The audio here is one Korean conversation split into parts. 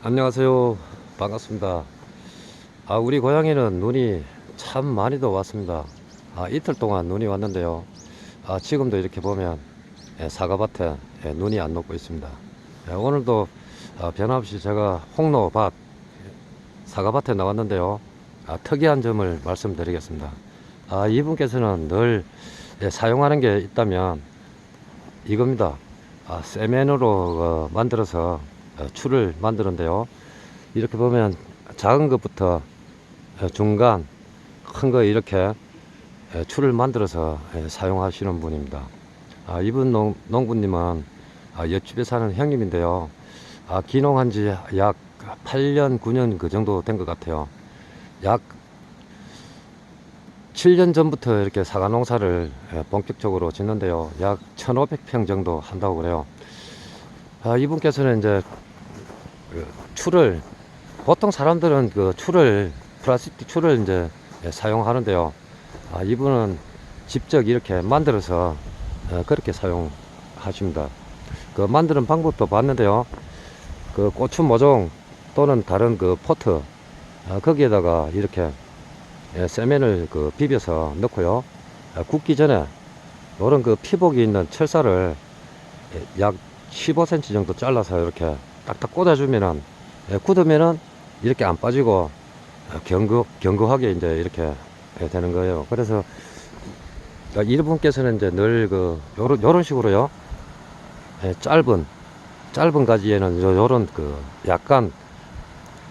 안녕하세요. 반갑습니다. 아, 우리 고향에는 눈이 참 많이도 왔습니다. 아, 이틀 동안 눈이 왔는데요. 아, 지금도 이렇게 보면 예, 사과밭에 예, 눈이 안 녹고 있습니다. 예, 오늘도 아, 변함없이 제가 홍로밭 사과밭에 나왔는데요. 아, 특이한 점을 말씀드리겠습니다. 아, 이분께서는 늘 예, 사용하는 게 있다면 이겁니다. 아, 세면으로 어, 만들어서 어, 추를 만드는데요. 이렇게 보면 작은 것부터 어, 중간, 큰 거 이렇게 에, 추를 만들어서 에, 사용하시는 분입니다. 아, 이분 농, 농부님은 아, 옆집에 사는 형님인데요. 아, 기농한 지 약 8년, 9년 그 정도 된 것 같아요. 약 7년 전부터 이렇게 사과 농사를 에, 본격적으로 짓는데요. 약 1,500평 정도 한다고 그래요. 아, 이분께서는 이제 그 추를 보통 사람들은 그 추를 플라스틱 추를 이제 예, 사용하는데요. 아, 이분은 직접 이렇게 만들어서 어, 그렇게 사용하십니다. 그 만드는 방법도 봤는데요. 그 고추 모종 또는 다른 그 포트 아, 거기에다가 이렇게 예, 세면을 그 비벼서 넣고요. 아, 굽기 전에 이런 그 피복이 있는 철사를 예, 약 15cm 정도 잘라서 이렇게 딱딱 꽂아주면은 예, 굳으면은 이렇게 안 빠지고 어, 견고 견고하게 이제 이렇게 예, 되는 거예요. 그래서 어, 이분께서는 이제 늘 그 요런 요런 식으로요. 예, 짧은 짧은 가지에는 요, 요런 그 약간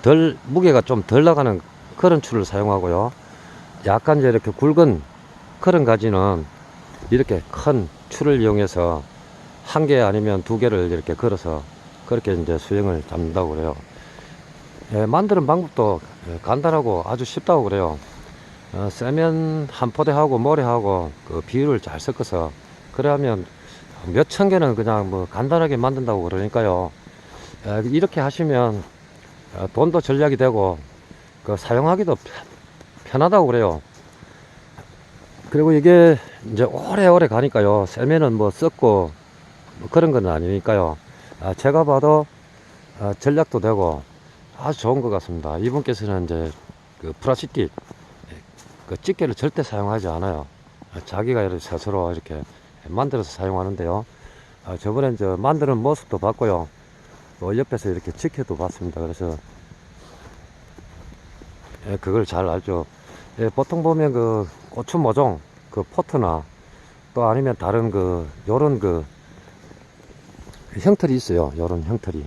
덜 무게가 좀 덜 나가는 그런 줄을 사용하고요. 약간 이제 이렇게 굵은 그런 가지는 이렇게 큰 줄을 이용해서 한 개 아니면 두 개를 이렇게 걸어서 그렇게 이제 수영을 잡는다고 그래요. 예, 만드는 방법도 예, 간단하고 아주 쉽다고 그래요. 어, 세면 한 포대하고 모래하고 그 비율을 잘 섞어서 그러면 몇 천 개는 그냥 뭐 간단하게 만든다고 그러니까요. 예, 이렇게 하시면 어, 돈도 절약이 되고 그 사용하기도 편- 편하다고 그래요. 그리고 이게 이제 오래오래 가니까요. 세면은 뭐 썩고 뭐 그런 건 아니니까요. 아, 제가 봐도 아, 전략도 되고 아주 좋은 것 같습니다. 이분께서는 이제 그 플라스틱 그 집게를 절대 사용하지 않아요. 아, 자기가 이렇게 스스로 이렇게 만들어서 사용하는데요. 아, 저번에 이제 만드는 모습도 봤고요. 또 옆에서 이렇게 지켜도 봤습니다. 그래서 예, 그걸 잘 알죠. 예, 보통 보면 그 고추 모종 그 포트나 또 아니면 다른 그 요런 그 형틀이 있어요. 요런 형틀이.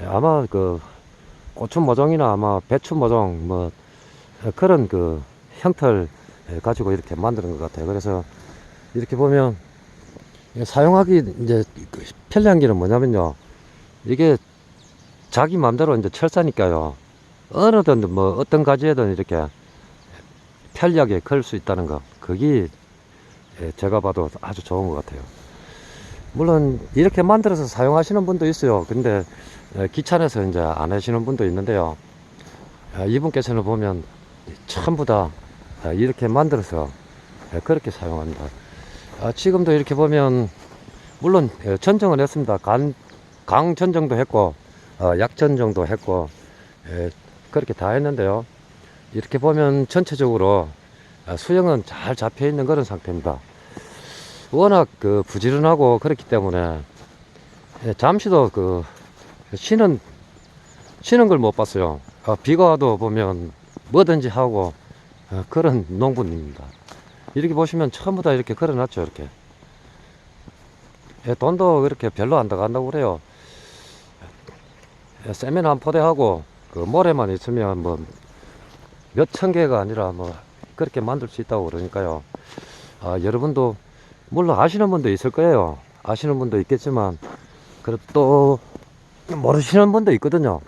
예, 아마 그 고추 모종이나 아마 배추 모종 뭐 예, 그런 그 형틀 예, 가지고 이렇게 만드는 것 같아요. 그래서 이렇게 보면 예, 사용하기 이제 그 편리한 게는 뭐냐면요. 이게 자기 마음대로 이제 철사니까요. 어느든 뭐 어떤 가지에든 이렇게 편리하게 걸수 있다는 거. 그게 예, 제가 봐도 아주 좋은 것 같아요. 물론 이렇게 만들어서 사용하시는 분도 있어요. 근데 예, 귀찮아서 이제 안 하시는 분도 있는데요. 아, 이분께서는 보면 전부 다 아, 이렇게 만들어서 예, 그렇게 사용합니다. 아, 지금도 이렇게 보면 물론 예, 전정을 했습니다. 간, 강 전정도 했고 어, 약 전정도 했고 예, 그렇게 다 했는데요. 이렇게 보면 전체적으로 아, 수영은 잘 잡혀 있는 그런 상태입니다. 워낙 그 부지런하고 그렇기 때문에 예, 잠시도 그 쉬는 쉬는 걸 못 봤어요. 아, 비가 와도 보면 뭐든지 하고 어, 그런 농부입니다. 이렇게 보시면 전부 다 이렇게 걸어놨죠, 이렇게. 예, 돈도 그렇게 별로 안 들어간다고 그래요. 예, 세면 한 포대하고 그 모래만 있으면 뭐 몇 천 개가 아니라 뭐 그렇게 만들 수 있다고 그러니까요. 아, 여러분도 물론 아시는 분도 있을 거예요. 아시는 분도 있겠지만 그래도 또 모르시는 분도 있거든요.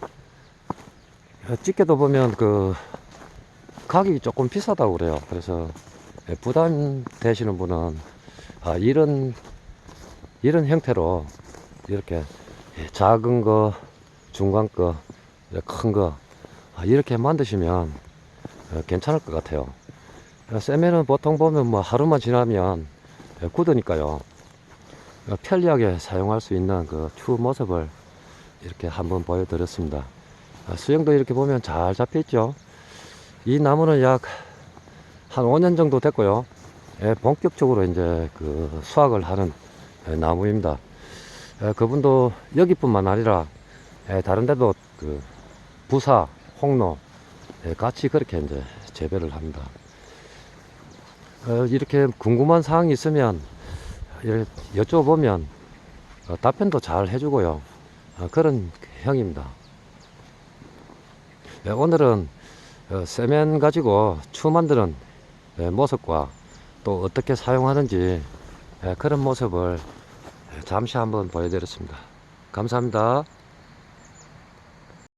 어, 집게도 보면 그 가격이 조금 비싸다고 그래요. 그래서 예, 부담 되시는 분은 아, 이런 이런 형태로 이렇게 예, 작은 거, 중간 거, 큰 거, 아, 이렇게 만드시면 어, 괜찮을 것 같아요. 어, 세면은 보통 보면 뭐 하루만 지나면 어, 편리하게 사용할 수 있는 그 추 모습을 이렇게 한번 보여드렸습니다. 아, 수영도 이렇게 보면 잘 잡혀 있죠. 이 나무는 약 한 5년 정도 됐고요. 예, 본격적으로 이제 그 수확을 하는 예, 나무입니다. 예, 그분도 여기뿐만 아니라 예, 다른 데도 그 부사, 홍로 예, 같이 그렇게 이제 재배를 합니다. 어, 이렇게 궁금한 사항이 있으면 예, 여쭤보면 어, 답변도 잘 해주고요. 어, 그런 형입니다. 예, 오늘은 어, 세면 가지고 추 만드는 예, 모습과 또 어떻게 사용하는지 예, 그런 모습을 예, 잠시 한번 보여드렸습니다. 감사합니다.